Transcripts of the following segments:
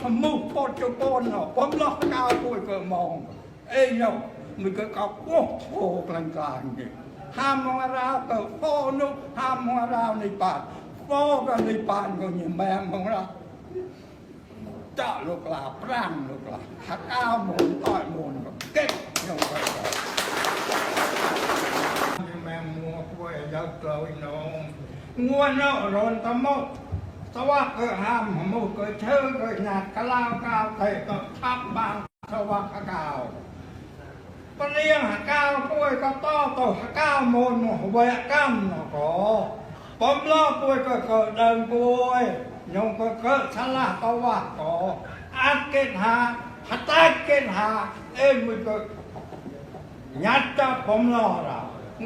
ขมุกพอจะโกนเนาะผมลอกกาวปุ้ยก็มองเอ้ยเนาะมันก็กอบโอ้โหกลางกลางนี่ห้ามมองราวก็โฟนุห้ามมองราวในป่านโฟกันในป่านก็ยิ่งแบงมองเราเจาะลูกหลาปร่างลูกหลาหักก้าวหมุนต่อยหมุนก็เก็บลงเลยแมงมัวกล้วยยักษ์เกลอยนองงัวเนาะรอนตะมกสวักเกิดห้ามหมูเกิดเชื่อเกิดหนักกะลาวกาวเตะก็ทับบางสวักกะกาวปะเรียงหากาวป่วยก็ต้อตหากาวมนหแวกั้มหนอก็ปมล้อป่วยก็เกิดเดินป่วยยงก็เกิดชะลาก็ว่าก็อัดเกตหาหัตตาเกตหา เอ้ยมึงก็ยัดจับผมรอเรา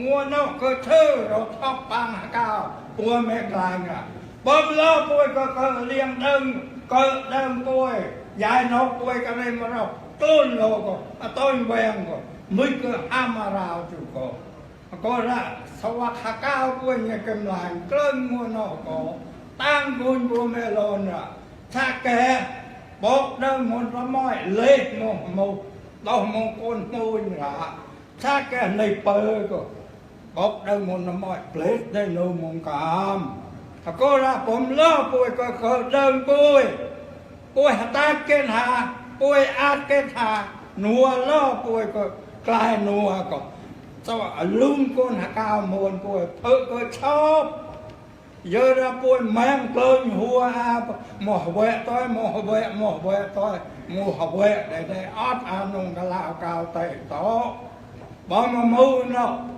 งัวนกก็เชื่อเราชอบปังหาก้าวปัวแม่กลางอะ ปมล้อป่วยก็ก็เลี้ยงดึงก็เดิมป่วยยายนกป่วยก็เลยมาเราต้นโลก็อะต้นแวงก็มึงก็ห้ามมาราวจุก็ก็ละสวัสดิ์ก้าวป่วยเนี่ยกำลังเกลิ้งงัวนกก็ตั้งบุญปัวแม่ลอนอะถ้าแกบอกเดิมมนต์ละม้อยเล็ะก็ละผมเล่าป่วยก็เคยเดินป่วยป่วยตาเกณฑ์หาป่วยอาเกณฑ์หาหนัวเล่าป่วยก็กลายหนัวก็สว่าลุงก้นหากาวมวนป่วยเพิ่ก็ชอบเยอะนะป่วยแมงเกินหัวอาหมอแวะต้อยหมอแวะหมอแวะต้อยหมอแวะได้ได้ออดอานุงกะลาวกาวเตะโตะ bỏ mà mưu nó mà mưu ở giờ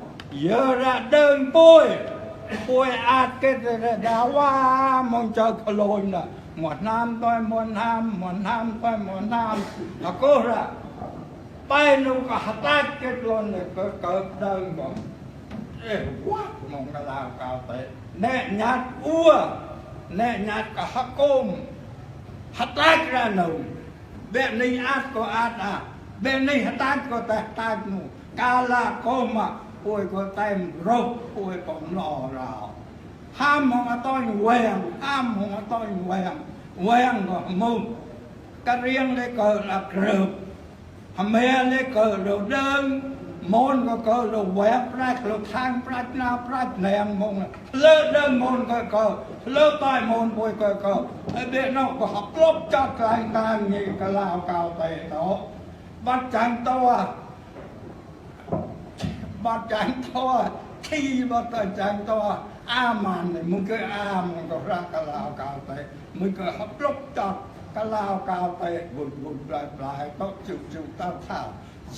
นูแบบนี้อาจก็อาจอะแบบนี้ฮัตตากก็แตกตากนูกาลาโกมะป่วยก็เต็มรบป่วยผมรอเราห้ามมองมาต้อยแหวงห้า มมองมาต้อยแหวงแหวงก็มึงกระเรียงเลยเกิดละเกริบ hàm mẹ lấy cờ đồ đơn môn có cờ đồ quẹt rách đồ thang rách na rách nèm môn lỡ đơn môn có cờ lỡ tai môn bôi cờ cờ ở bên nó có học lốp cho cái tang như cái lao cao tệ đó bắt chẳng to bắt chẳng to khi bắt chẳng to a màn này มึงก็อามันก็รักกะลาวกาวไปมึงก็ฮับลบจอดกะลาวกาวไปบุญบุญปลายปลายก็จุกจุกต้าเท้า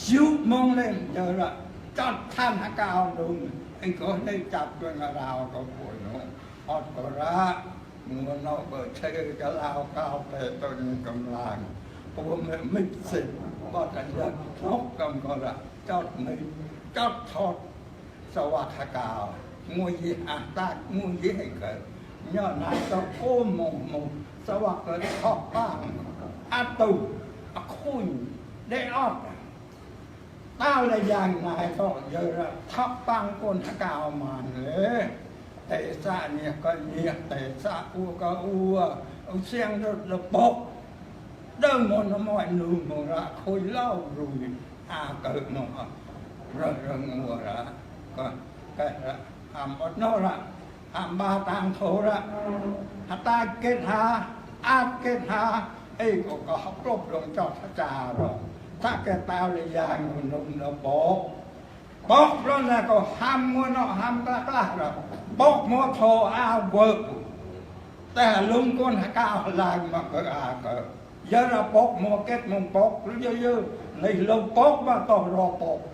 ชิวมองเล่นเจอละจอดท่านหากาวดุงไอ้ก็ได้จับด้วยกะลาวก็ป่วยเนาะอดก็รักมึงก็นอกเปิดเชื่อกะลาวกาวไปต้นกำลังพวกมันไม่สิบ่กันยันนกกำก็ละจอดไม่ จอดทอดสวัสดิกาวมวยยีอาตากมวยยีให้เกิดย้อนนายก็โก้มงมงสวัสดิ์เกิดทอกบ้างอาตุอาคุยได้ออดต้าละยางนายก็เยอะทับปังคนหกาวมาเลยแต่ซาเนี่ยก็เนี่ยแต่ซาอัวก็อัวเอาเสียงรถระปกเดินมนมอยนูมระคุยเล่ารุยอาเกิดเนาะ rơi rơi ngùa ra còn cái ra hàm bớt nó ra hàm ba tàng thổ ra hà ta kết hà át kết hà ấy có có học lục rồi cho ta trà rồi ta cái tao là dài người nung nó bố bố đó là có ham mua nó ham ta ta rồi bố mua thô ao vợ แต่ลุงก้นก้าวลางมาก็อากยาระปกมอเก็ตมงปกหรือเยอะๆในลงปกมาต่อรอปกได้ไรทับป้างรำเกเลยมุป่าร้าวปกย่อปกเยก็รับปกเนาะก็แต่ก้มเริงก็แบบคนเริงคนกวานก้มางละก้มมาได้เกิดจับปร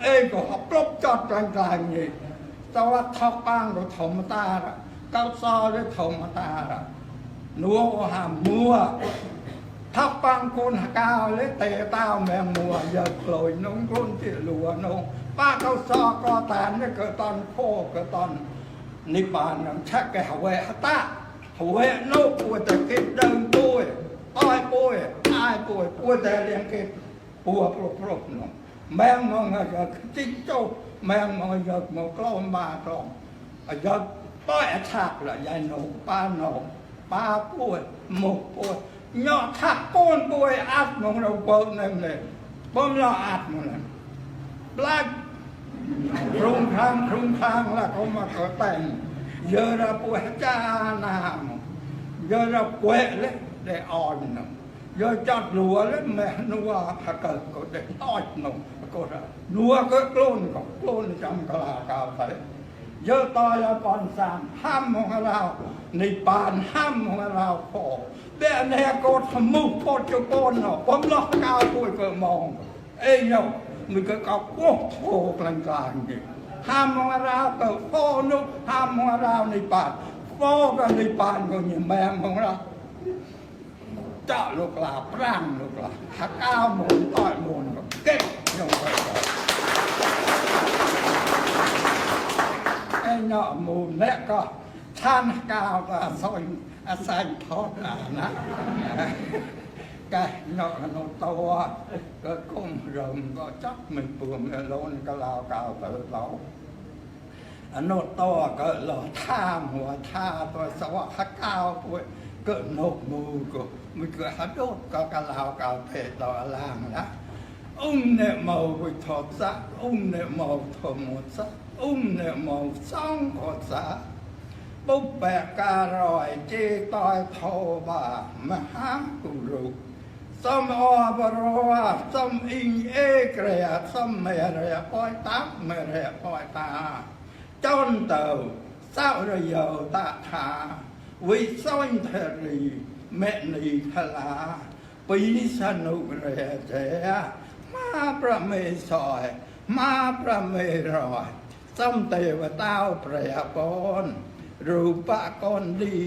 เอ้ยก็หับลบจอดกลางกลางๆนี่สวัสดิ์ทอกปังก็ถมตาละเก้าซอเลยถมตาละนัวก็หามมัวทักปังคุณหกาวเลยเตะต้าแมงมัวอย่าโกลยน้องรุ่นที่หลัวนงป้าเขาซอก็ตานนี่กิดตอนโคกิดตอนนิพพานนั้นชักแกหวตาหวะโนปวดแต่กิดเดินป่วยอ้อยป่วยอายป่วยป่วยแต่เลี้ยงกิดปัวปลบปลบน้อง แมงมองอยากจิ้งโจ้แมงมองอยากมากล้อมมากล้อมอยากป้อยฉากละยายหนูป้าหนูป้าป่วยหมกป่วยยอดทักปู นป่วยอัดมองเราเปิดนั่นเลยป้อมเราอัดมันนั่นปลาครุงครางครุงครางแล้วเขามาขอแต่งเยอะระปวยจ้านามเยอะระปวยเล็กได้อ่อนนเยอะจัดหลัวเล็กแม่นัวผักเกิดก็ได้ต้อยนก็ได้นัวก็กลุ้นก็กลุ้นจำกลากาวไปเยอะตอยปอนสามห้ามของเราในปานห้ามของเราพอเบี้ยแนโกทมุกโพดจะโกนเนาะผมล็อกกาวปุยก็มองเอ้ยเนาะมันก็เอาพวกโผล่กลางๆนี่ห้ามของเราก็โฟนุห้ามของเราในปานโฟก็ในปานก็อย่างแมงของเราเจ้าลูกหลาปร่างลูกหลาหักก้าวหมุนต้อยหมุนก็เก็บ ลงไปก่อนไอ้เนาะหมุนแล้วก็ท่านก้าวก็ซอยอาศัยทอดอ่านะ cái nó nó to cái con rồng có chắc mình buồn là lôn cái lao cao tự lâu nó to cái lò tha mùa tha tôi sao hát cao tôi cái nốt mù của mình cứ hát đốt có cái lao cao thể to làng đó อุ้มเนี่ยมาไปทอดซะอุ้มเนี่ยมาทอดหมดซะอุ้มเนี่ยมาซ่องกอดซะปุ๊บแบกการอยเจตอยทอบามหากุรุส้มอบรวาส้มอิงเอเกรส้มเมรยปอยตักเมรยปอยตาจนเต่าเศร้าระยาตาทาวิส้นเทรีแม่นีทลาปีสนุกเรเจ ประเมสอย มาประเมรอยสมเทวเต้าเปรียปอนรูปะก้อนดี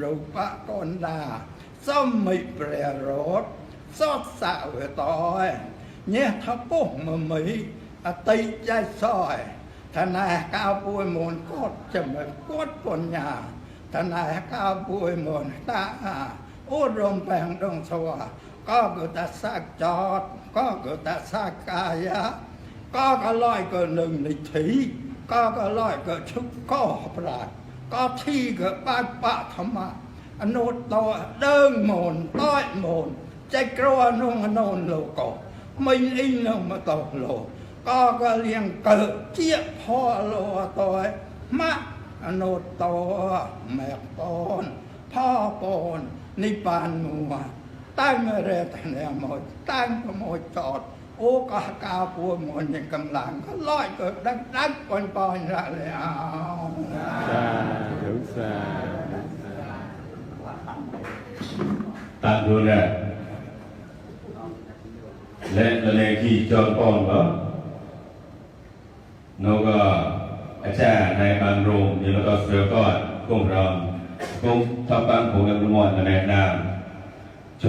รูปะก้อนดาส้มไม่เปรรสสดสาวตอยเนี่ยทับปุ๊มามีอติใจซอยทนายก้าวปุยมนกดจะมากดปนยาทนายก้าวปุยมนตาอุดมแปลงดงสวาก็กุตสักจอด ก็กระตาสากายะก็กระลอยก็หนึ่งในถีก็กระลอยก็ชุกก็ปราดก็ที่ก็ปาปะธรรมะอนุตโตเดิงมนต้อยมนใจกลัวนุ่งนนโลกไม่อินงมาตอโลก็ก็เลี้ยงเกิดเจี๊ยพ่อโลตอยมะอนุตโตแมกปอนพ่อปอนในปานมัว ตั้งเรตแนมดตั้งขโมยจอด โอ้กากาปัวมนยังกำลังก็ลอยเกิดดังดังปอนปอนละเลยเอาสาธุสาตามดูนะและละเลงที่จอนป้อนก็นก็อาจารย์ในบางโรงนี่แล้วก็เสือก้อนกงรองกงทับปังผมกับมวนแนะนำจนโปจิตวันาทำ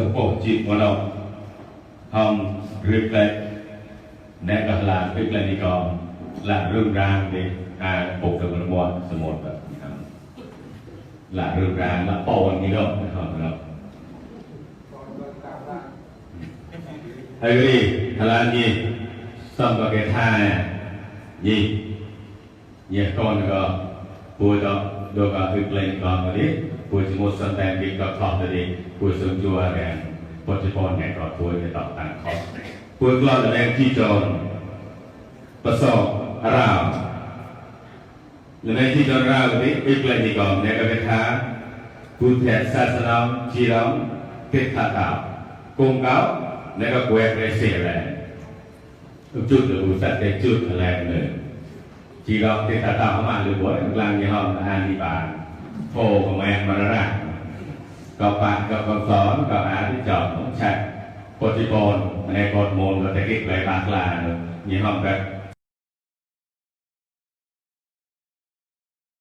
เรียบเลยแนะกับลานเรียบเลนี่ก็ลานเรื่องรางนี่อ่าปกกับมวนสมดแบบนี้ครับลาเรื่องรางละปอนนี่ก็นะครับก่อนเดินทางล่าง Agree, halan ni sebagai thai ni ye kon ko pu do do ka pi plain ko ma ni pu chi mo san tan bi ko thop de ni pu sum ju a gan pu chi pon ne ko pu ne tok tan ko pu กลอดแรงที่จรประสอบอารามและในที่จรราวนี้อีกเลยที่ก่อนในกระทาพุทธศาสนาจีรองเทศตากุมเก้าในก็แกวกในเสียแรงจุดหรือสัตว์ในจุดแรงเลย chỉ có cái tà tạo mà được bối làm như hôm an đi bàn phô của mẹ mà nó ra có bạn có con xóm có á thì chọn cũng chạy ปฏิบอลในกฎมนต์ก็จะคิดไปบางลา như ห้องแบบ